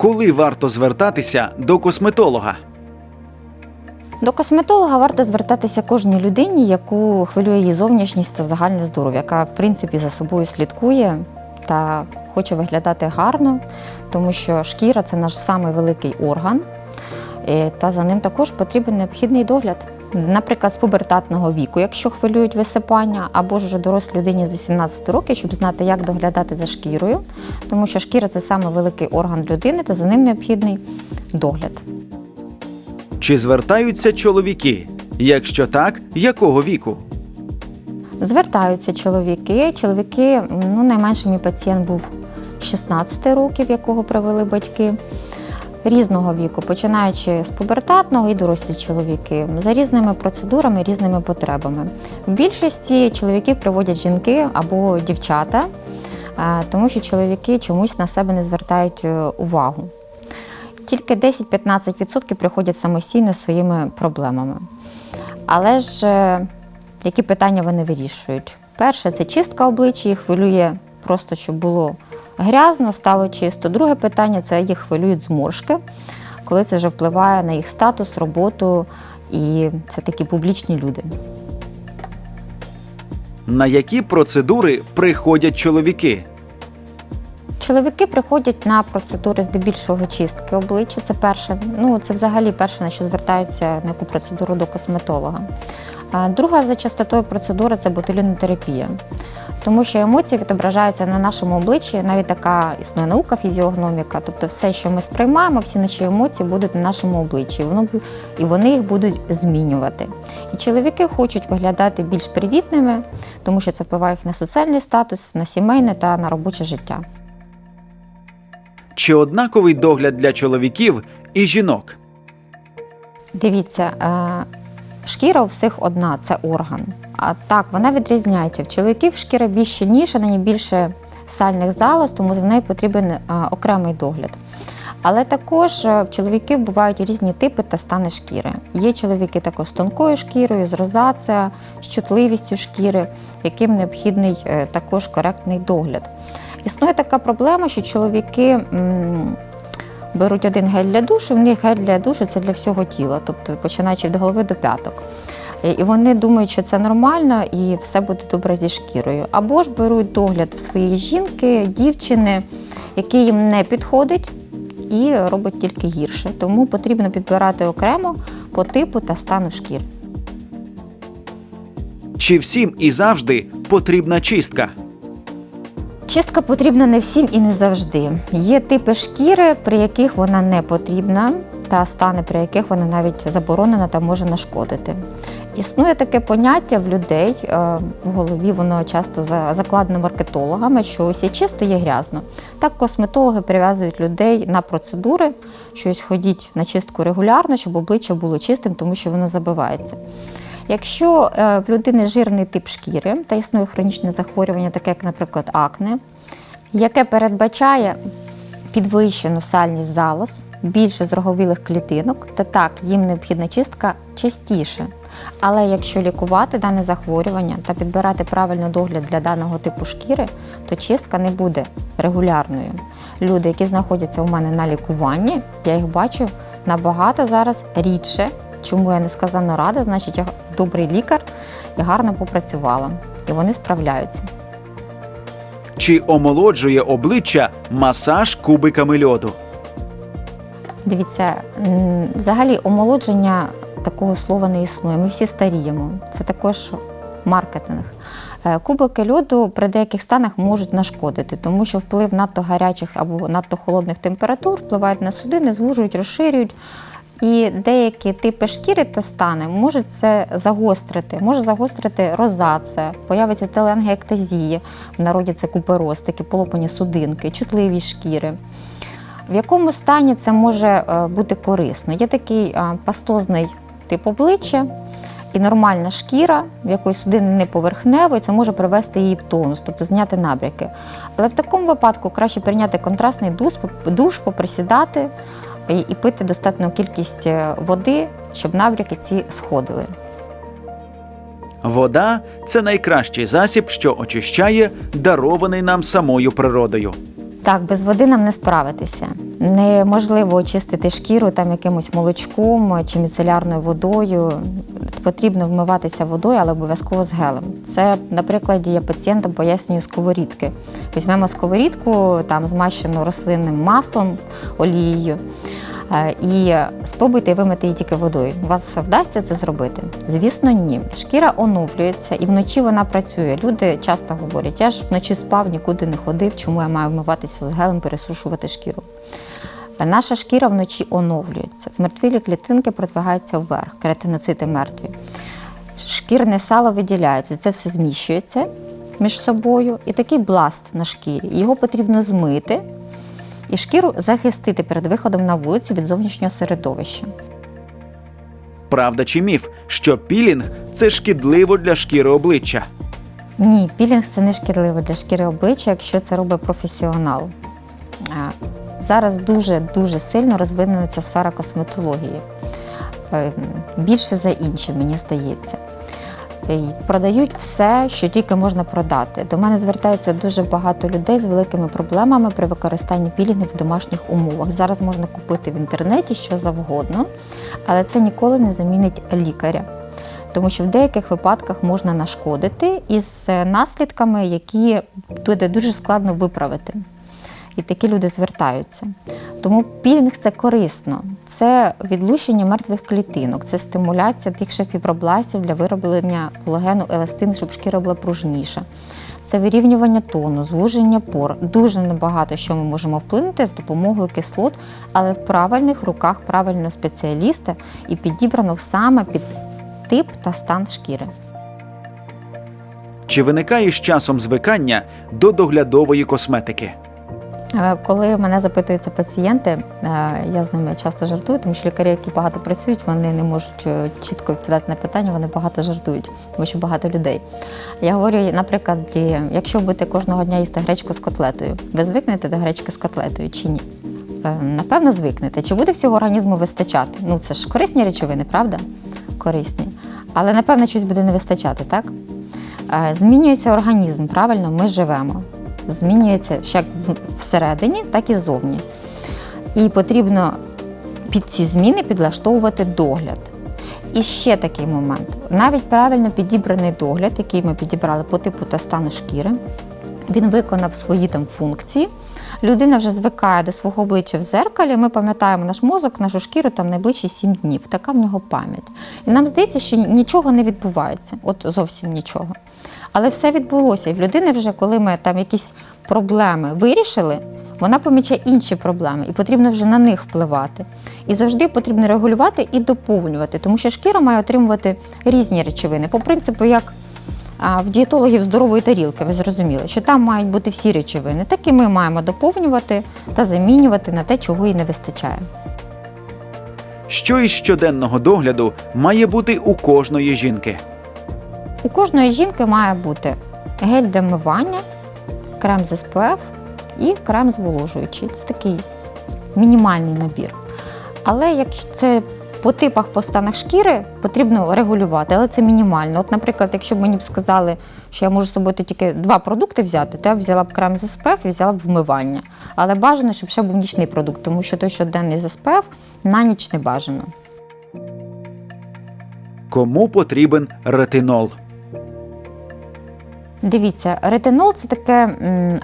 Коли варто звертатися до косметолога? До косметолога варто звертатися кожній людині, яку хвилює її зовнішність та загальне здоров'я, яка в принципі за собою слідкує та хоче виглядати гарно, тому що шкіра це наш самий великий орган, е, та за ним також потрібен необхідний догляд. Наприклад, з пубертатного віку, якщо хвилюють висипання, або ж вже дорослій людині з 18 років, щоб знати, як доглядати за шкірою, тому що шкіра це саме великий орган людини, та за ним необхідний догляд. Чи звертаються чоловіки? Якщо так, якого віку? Звертаються чоловіки. Чоловіки, ну найменший мій пацієнт був 16 років, якого привели батьки. Різного віку, починаючи з пубертатного і дорослі чоловіки, за різними процедурами, різними потребами. В більшості чоловіків приводять жінки або дівчата, е, тому що чоловіки чомусь на себе не звертають е, увагу. Тільки 10-15% приходять самостійно своїми проблемами. Але ж е, які питання вони вирішують? Перше це чистка обличчя, їх хвилює просто, щоб було грязно, стало чисто. Друге питання це їх хвилюють зморшки, коли це вже впливає на їх статус, роботу, і це такі публічні люди. На які процедури приходять чоловіки? Чоловіки приходять на процедури здебільшого чистки обличчя. Це перше, ну це взагалі перше, на що звертаються на яку процедуру до косметолога. Друга за частотою процедура це ботулінотерапія. Тому що емоції відображаються на нашому обличчі, навіть така існує наука фізіогноміка, тобто все, що ми сприймаємо, всі наші емоції будуть на нашому обличчі, і воно і вони їх будуть змінювати. І чоловіки хочуть виглядати більш привітними, тому що це впливає їх на соціальний статус, на сімейне та на робоче життя. Чи однаковий догляд для чоловіків і жінок? Дивіться, е, шкіра у всіх одна це орган. А так, вона відрізняється. В чоловіків шкіра більш щільніша, на ній більше сальних залоз, тому за нею потрібен е, окремий догляд. Але також е, в чоловіків бувають різні типи та стани шкіри. Є чоловіки також з тонкою шкірою, з розацея, з чутливістю шкіри, яким необхідний е, також коректний догляд. Існує така проблема, що чоловіки. Беруть один гель для душу, в них гель для душу це для всього тіла, тобто починаючи від голови до п'яток. І вони думають, що це нормально і все буде добре зі шкірою. Або ж беруть догляд в своєї жінки, дівчини, який їм не підходить і робить тільки гірше. Тому потрібно підбирати окремо по типу та стану шкіри. Чи всім і завжди потрібна чистка? Чистка потрібна не всім і не завжди. Є типи шкіри, при яких вона не потрібна, та стани, при яких вона навіть заборонена та може нашкодити. Існує таке поняття в людей е, в голові, воно часто закладено маркетологами, що ось є чисто, є грязно. Так косметологи прив'язують людей на процедури, що ось ходіть на чистку регулярно, щоб обличчя було чистим, тому що воно забивається. Якщо е, в людини жирний тип шкіри та існує хронічне захворювання, таке як, наприклад, акне, яке передбачає підвищену сальність залоз, більше зроговілих клітинок, то так, їм необхідна чистка частіше. Але якщо лікувати дане захворювання та підбирати правильно догляд для даного типу шкіри, то чистка не буде регулярною. Люди, які знаходяться у мене на лікуванні, я їх бачу набагато зараз рідше. Чому я несказано рада, значить, добрий лікар і гарно попрацювала. І вони справляються. Чи омолоджує обличчя масаж кубиками льоду? Дивіться, взагалі омолодження такого слова не існує. Ми всі старіємо. Це також маркетинг. Е, Кубики льоду при деяких станах можуть нашкодити, тому що вплив надто гарячих або надто холодних температур впливають на судини, звужують, розширюють. І деякі типи шкіри та стани можуть це загострити. Може загострити розація, появиться теленгектазія, в народі це купероз, такі полопані судинки, чутливі шкіри. В якому стані це може е, бути корисно? Є такий е, пастозний тип обличчя і нормальна шкіра, в якої судини не поверхневої, це може привести її в тонус, тобто зняти набряки. Але в такому випадку краще прийняти контрастний душ поприсідати і, пити достатню кількість е, води, щоб набряки ці сходили. Вода це найкращий засіб, що очищає, дарований нам самою природою. Так, без води нам не справитися. Неможливо очистити шкіру там якимось молочком чи міцелярною водою. Потрібно вмиватися водою, але обов'язково з гелем. Це, наприклад, я пацієнтам пояснюю сковорідки. Візьмемо сковорідку, там змащену рослинним маслом, олією. Е, І спробуйте вимити її тільки водою. Вас вдасться це зробити? Звісно, ні. Шкіра оновлюється і вночі вона працює. Люди часто говорять: я ж вночі спав, нікуди не ходив, чому я маю вмиватися з гелем, пересушувати шкіру. Наша шкіра вночі оновлюється. Змертвілі клітинки продвигаються вверх, кератиноцити мертві. Шкірне сало виділяється, це все зміщується між собою, і такий бласт на шкірі. Його потрібно змити і шкіру захистити перед виходом на вулицю від зовнішнього середовища. Правда чи міф, що пілінг це шкідливо для шкіри обличчя? Ні, пілінг це не шкідливо для шкіри обличчя, якщо це робить професіонал. Зараз дуже дуже сильно розвинена ця сфера косметології. Е, Більше за інші, мені здається. Продають все, що тільки можна продати. До мене звертаються дуже багато людей з великими проблемами при використанні пілінгів в домашніх умовах. Зараз можна купити в інтернеті що завгодно, але це ніколи не замінить лікаря тому що в деяких випадках можна нашкодити із е, наслідками, які буде дуже складно виправити. І такі люди звертаються. Тому пілінг це корисно, це відлучення мертвих клітинок, це стимуляція тих же фібробластів для вироблення колагену еластину, щоб шкіра була пружніша. Це вирівнювання тону, звуження пор. Дуже небагато що ми можемо вплинути з допомогою кислот, але в правильних руках правильного спеціаліста і підібрано саме під тип та стан шкіри. Чи виникає з часом звикання до доглядової косметики? Е, Коли мене запитуються пацієнти, е, я з ними часто жартую, тому що лікарі, які багато працюють, вони не можуть е, чітко відповідати на питання, вони багато жартують, тому що багато людей. Я говорю, наприклад, якщо будете кожного дня їсти гречку з котлетою, ви звикнете до гречки з котлетою чи ні? Напевно, звикнете. Чи буде всього організму вистачати? Ну, це ж корисні речовини, правда? Корисні. Але напевно щось буде не вистачати, так? Змінюється організм, правильно, ми живемо. Змінюється як всередині, так і ззовні. І потрібно під ці зміни підлаштовувати догляд. І ще такий момент: навіть правильно підібраний догляд, який ми підібрали по типу та стану шкіри, він виконав свої там функції. Людина вже звикає до свого обличчя в зеркалі. Ми пам'ятаємо наш мозок, нашу шкіру там найближчі 7 днів. Така в нього пам'ять. І нам здається, що нічого не відбувається, от зовсім нічого. Але все відбулося. І в людини вже, коли ми там якісь проблеми вирішили, вона помічає інші проблеми, і потрібно вже на них впливати. І завжди потрібно регулювати і доповнювати, тому що шкіра має отримувати різні речовини. По принципу, як в дієтологів здорової тарілки, ви зрозуміли, що там мають бути всі речовини. Так і ми маємо доповнювати та замінювати на те, чого і не вистачає. Що із щоденного догляду має бути у кожної жінки? У кожної жінки має бути гель для мивання, крем з SPF і крем зволожуючий. Це такий мінімальний набір. Але якщо це по типах, по станах шкіри потрібно регулювати, але це мінімально. От, наприклад, якщо б мені б сказали, що я можу з собою тільки два продукти взяти, то я б взяла б крем з SPF і взяла б вмивання. Але бажано, щоб ще був нічний продукт, тому що той щоденний з SPF на ніч не бажано. Кому потрібен ретинол? Дивіться, ретинол це таке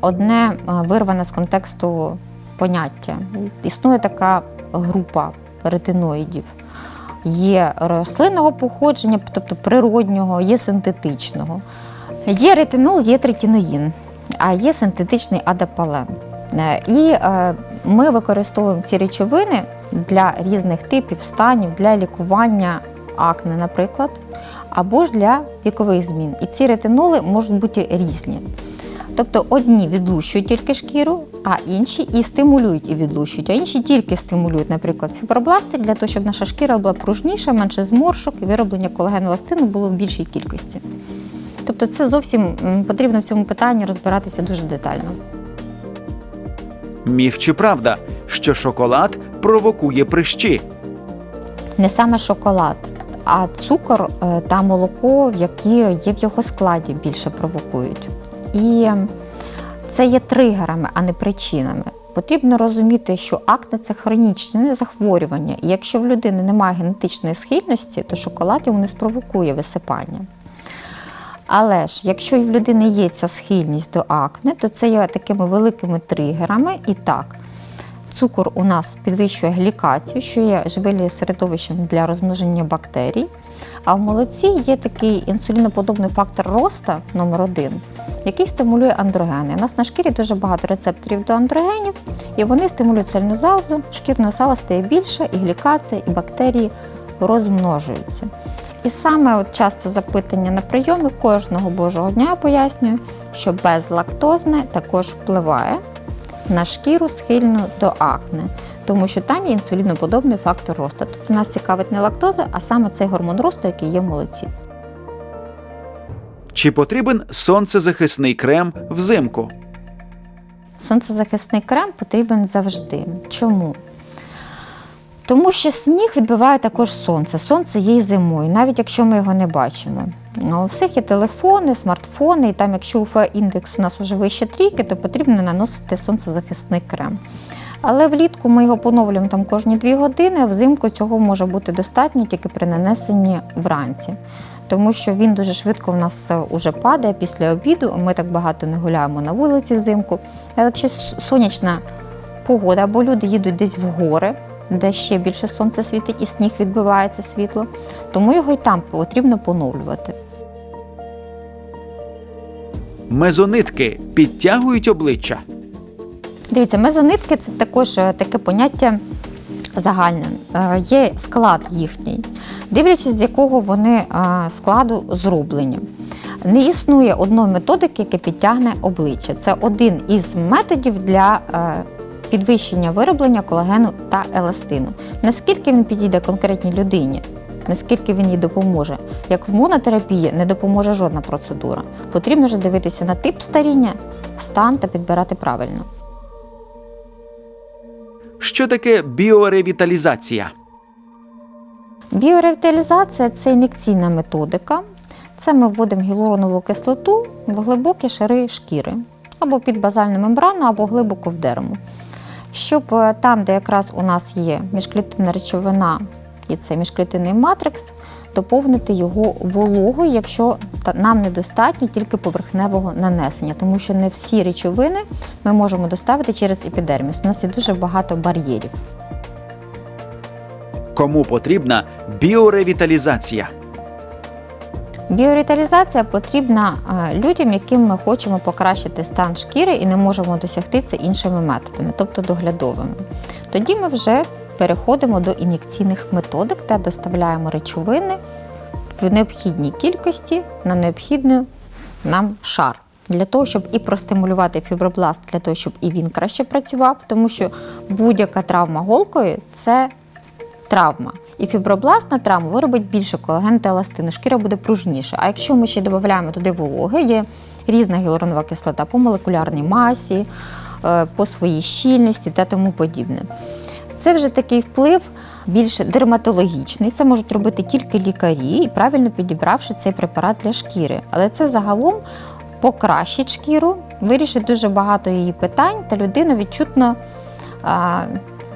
одне вирване з контексту поняття. Існує така група ретиноїдів. Є рослинного походження, тобто природнього, є синтетичного. Є ретинол, є третіноїн, а є синтетичний адапален. Е, І е, ми використовуємо ці речовини для різних типів станів, для лікування акне, наприклад, або ж для вікових змін. І ці ретиноли можуть бути різні. Тобто одні відлущують тільки шкіру, а інші і стимулюють і відлущують, а інші тільки стимулюють, наприклад, фібробласти для того, щоб наша шкіра була пружніша, менше зморшок і вироблення колагену еластину було в більшій кількості. Тобто це зовсім потрібно в цьому питанні розбиратися дуже детально. Міф чи правда, що шоколад провокує прищі? не саме шоколад, а цукор е, та молоко, які є в його складі, більше провокують. І це є тригерами, а не причинами. Потрібно розуміти, що акне це хронічне захворювання, і якщо в людини немає генетичної схильності, то шоколад йому не спровокує висипання. Але ж, якщо і в людини є ця схильність до акне, то це є такими великими тригерами. І так, цукор у нас підвищує глікацію, що є живильним середовищем для розмноження бактерій. А в молоці є такий інсуліноподобний фактор росту номер один, який стимулює андрогени. У нас на шкірі дуже багато рецепторів до андрогенів, і вони стимулюють сальну залозу, шкірного сала стає більше, і глікація, і бактерії розмножуються. І саме от часте запитання на прийомі кожного божого дня пояснюю, що безлактозне також впливає на шкіру схильну до акне, тому що там є інсуліноподобний фактор росту. Тобто нас цікавить не лактоза, а саме цей гормон росту, який є в молоці. Чи потрібен сонцезахисний крем взимку? Сонцезахисний крем потрібен завжди. Чому? Тому що сніг відбиває також сонце. Сонце є і зимою, навіть якщо ми його не бачимо. Ну, У всіх є телефони, смартфони, і там, якщо УФ-індекс у нас вже вище трійки, то потрібно наносити сонцезахисний крем. Але влітку ми його поновлюємо там кожні 2 години, взимку цього може бути достатньо тільки при нанесенні вранці. Тому що він дуже швидко в нас вже падає після обіду. Ми так багато не гуляємо на вулиці взимку. Але якщо сонячна погода, або люди їдуть десь в гори, де ще більше сонце світить і сніг відбивається світло, тому його й там потрібно поновлювати. Мезонитки підтягують обличчя. Дивіться, мезонитки це також е, таке поняття загальне. Е, Є склад їхній, дивлячись, з якого вони е, складу зроблені. Не існує одної методики, яка підтягне обличчя. Це один із методів для підвищення вироблення колагену та еластину. Наскільки він підійде конкретній людині, наскільки він їй допоможе. Як в монотерапії не допоможе жодна процедура. Потрібно вже дивитися на тип старіння, стан та підбирати правильно. Що таке біоревіталізація? Біоревіталізація це ін'єкційна методика. Це ми вводимо гіалуронову кислоту в глибокі шари шкіри або під базальну мембрану, або глибоко в дерму. Щоб е, там, де якраз у нас є міжклітинна речовина і це міжклітинний матрикс, доповнити його вологою, якщо нам недостатньо тільки поверхневого нанесення, тому що не всі речовини ми можемо доставити через епідерміс. У нас є дуже багато бар'єрів. Кому потрібна біоревіталізація? Біоревіталізація потрібна е, людям, яким ми хочемо покращити стан шкіри і не можемо досягти це іншими методами, тобто доглядовими. Тоді ми вже переходимо до ін'єкційних методик та доставляємо речовини в необхідній кількості на необхідний нам шар. Для того, щоб і простимулювати фібробласт, для того, щоб і він краще працював, тому що будь-яка травма голкою це травма. І фібробластна травма виробить більше колаген та еластину, шкіра буде пружніша. А якщо ми ще додаємо туди вологи, є різна гіалуронова кислота по молекулярній масі, е, по своїй щільності та тому подібне. Це вже такий вплив більш дерматологічний. Це можуть робити тільки лікарі і правильно підібравши цей препарат для шкіри. Але це загалом покращить шкіру, вирішить дуже багато її питань, та людина відчутно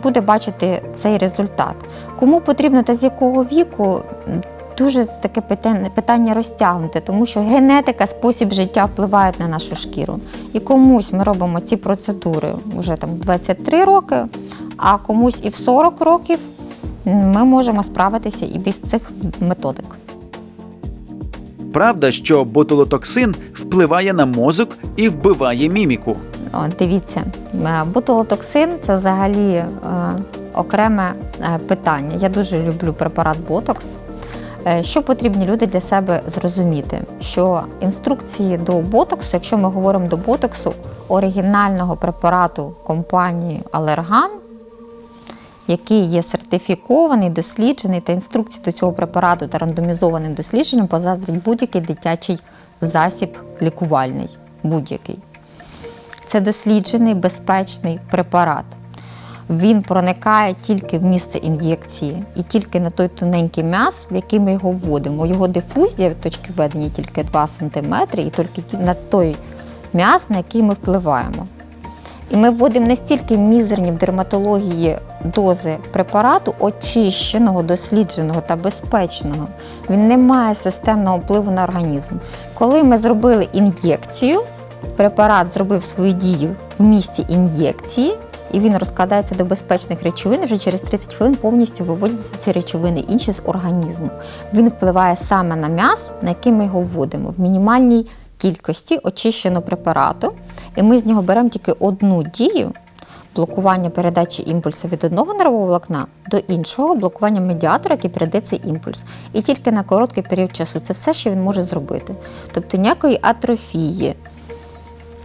буде бачити цей результат. Кому потрібно та з якого віку? Дуже таке питання, розтягнуте, тому що генетика, спосіб життя впливають на нашу шкіру. І комусь ми робимо ці процедури вже там в 23 роки, а комусь і в 40 років ми можемо справитися і без цих методик. Правда, що ботулотоксин впливає на мозок і вбиває міміку. Дивіться, е, ботулотоксин це взагалі е, окреме е, питання. Я дуже люблю препарат Ботокс. Що потрібні люди для себе зрозуміти? Що інструкції до ботоксу, якщо ми говоримо до ботоксу оригінального препарату компанії Алерган, який є сертифікований, досліджений та інструкції до цього препарату та рандомізованим дослідженням позаздрить будь-який дитячий засіб лікувальний. Будь-який. Це досліджений безпечний препарат. Він проникає тільки в місце ін'єкції і тільки на той тоненький м'яс, в який ми його вводимо. Його дифузія від точки введення тільки 2 см, і тільки на той м'яс, на який ми впливаємо. І ми вводимо настільки мізерні в дерматології дози препарату, очищеного, дослідженого та безпечного. Він не має системного впливу на організм. Коли ми зробили ін'єкцію, препарат зробив свою дію в місці ін'єкції, і він розкладається до безпечних речовин. Вже через 30 хвилин повністю виводяться ці речовини інші з організму. Він впливає саме на м'яс, на який ми його вводимо в мінімальній кількості очищеного препарату, і ми з нього беремо тільки одну дію. Блокування передачі імпульсу від одного нервового волокна до іншого, блокування медіатора, який передає цей імпульс. І тільки на короткий період часу це все, що він може зробити. Тобто ніякої атрофії,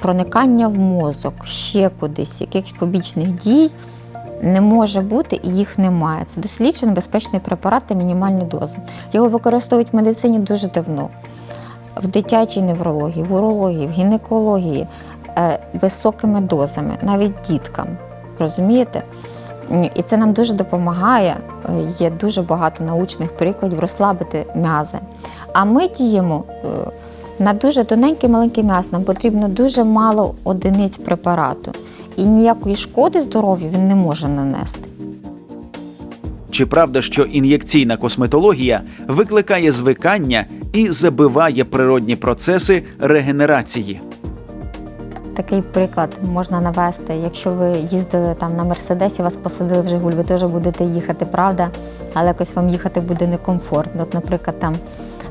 проникання в мозок, ще кудись, якихось побічних дій не може бути і їх немає. Це досліджений безпечний препарат та мінімальні дози. Його використовують в медицині дуже давно. В дитячій неврології, в урології, в гінекології е, високими дозами, навіть діткам. Розумієте? І це нам дуже допомагає. Е, Є дуже багато научних прикладів розслабити м'язи. А ми діємо е, на дуже тоненький маленький м'яз. Нам потрібно дуже мало одиниць препарату. І ніякої шкоди здоров'ю він не може нанести. Чи правда, що ін'єкційна косметологія викликає звикання і забиває природні процеси регенерації? Такий приклад можна навести. Якщо ви їздили там на Мерседесі, вас посадили в Жигуль, ви теж будете їхати, правда? Але якось вам їхати буде некомфортно. От, наприклад, там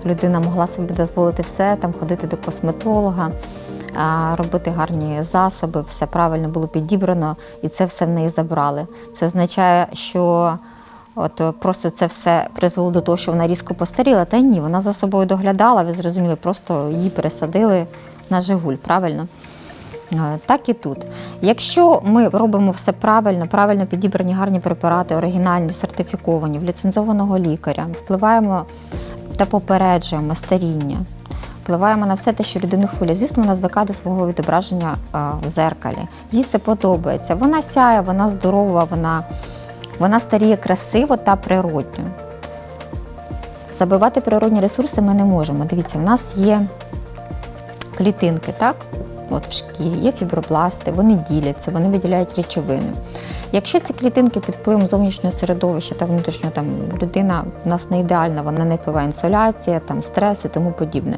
людина могла собі дозволити все, там ходити до косметолога, робити гарні засоби, все правильно було підібрано, і це все в неї забрали. Це означає, що От просто це все призвело до того, що вона різко постаріла. Та ні, вона за собою доглядала, ви зрозуміли, просто її пересадили на Жигуль, правильно? Е, Так і тут. Якщо ми робимо все правильно, правильно підібрані гарні препарати, оригінальні, сертифіковані, в ліцензованого лікаря, впливаємо та попереджуємо старіння, впливаємо на все те, що людину хвилює. Звісно, вона звикає до свого відображення е, в зеркалі. Їй це подобається. Вона сяє, вона здорова, вона, вона старіє красиво та природньо. Забивати природні ресурси ми не можемо. Дивіться, в нас є клітинки, так? От в шкірі є фібробласти, вони діляться, вони виділяють речовини. Якщо ці клітинки під впливом зовнішнього середовища та внутрішнього там людина в нас не ідеальна, вона не впливає інсоляція, там стрес і тому подібне.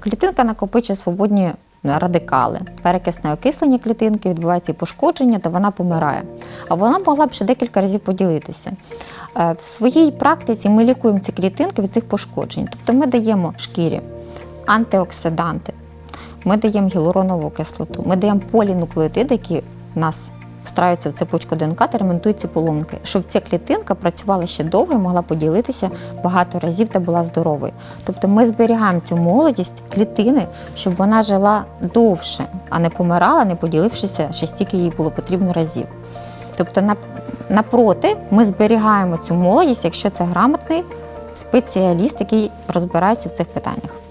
Клітинка накопичує свободні радикали, перекисне окислення клітинки, відбувається і пошкодження, та вона помирає. А вона могла б ще декілька разів поділитися. Е, В своїй практиці ми лікуємо ці клітинки від цих пошкоджень. Тобто ми даємо шкірі антиоксиданти, ми даємо гіалуронову кислоту, ми даємо полінуклеотиди, які в нас встраюються в цепочку ДНК та ремонтують ці поломки, щоб ця клітинка працювала ще довго і могла поділитися багато разів та була здоровою. Тобто ми зберігаємо цю молодість клітини, щоб вона жила довше, а не помирала, не поділившися ще стільки їй було потрібно разів. Тобто, напроти, ми зберігаємо цю молодість, якщо це грамотний спеціаліст, який розбирається в цих питаннях.